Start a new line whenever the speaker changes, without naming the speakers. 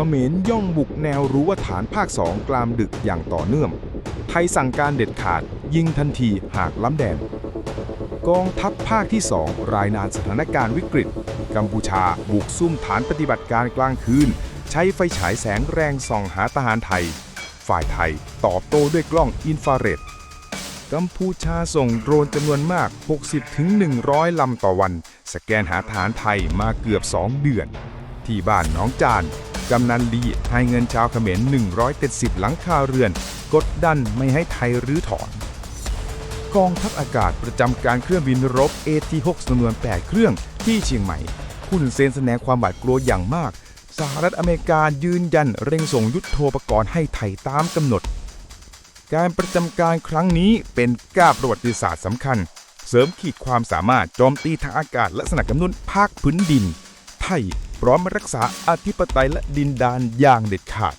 เขมรย่องบุกแนวรั้วฐานภาคสองกลามดึกอย่างต่อเนื่อง ไทยสั่งการเด็ดขาดยิงทันทีหากล้ำแดน กองทัพภาคที่ 2 รายงานสถานการณ์วิกฤต กัมพูชาบุกซุ่มฐานปฏิบัติการกลางคืน ใช้ไฟฉายแสงแรงส่องหาทหารไทย ฝ่ายไทยตอบโต้ด้วยกล้องอินฟราเรดกัมพูชาส่งโดรนจำนวนมาก 60-100 ลำต่อวัน สแกนหาฐานไทยมาเกือบ 2 เดือน ที่บ้านน้องจาน กำนันลีให้เงินชาวเขมร170 หลังคาเรือน กดดันไม่ให้ไทยรื้อถอน กองทัพอากาศประจำการเครื่องบินรบ AT6 จำนวน 8 เครื่องที่เชียงใหม่คุณเซนแสดงความบาดกลัวอย่างมาก สหรัฐอเมริกายืนยันเร่งส่งยุทโธปกรณ์ให้ไทยตามกำหนด การประจำการครั้งนี้เป็นก้าวประวัติศาสตร์สำคัญ เสริมขีดความสามารถโจมตีทางอากาศและสนับสนุนภาคพื้นดิน ไทย พร้อมรักษาอธิปไตยและดินดานอย่างเด็ดขาด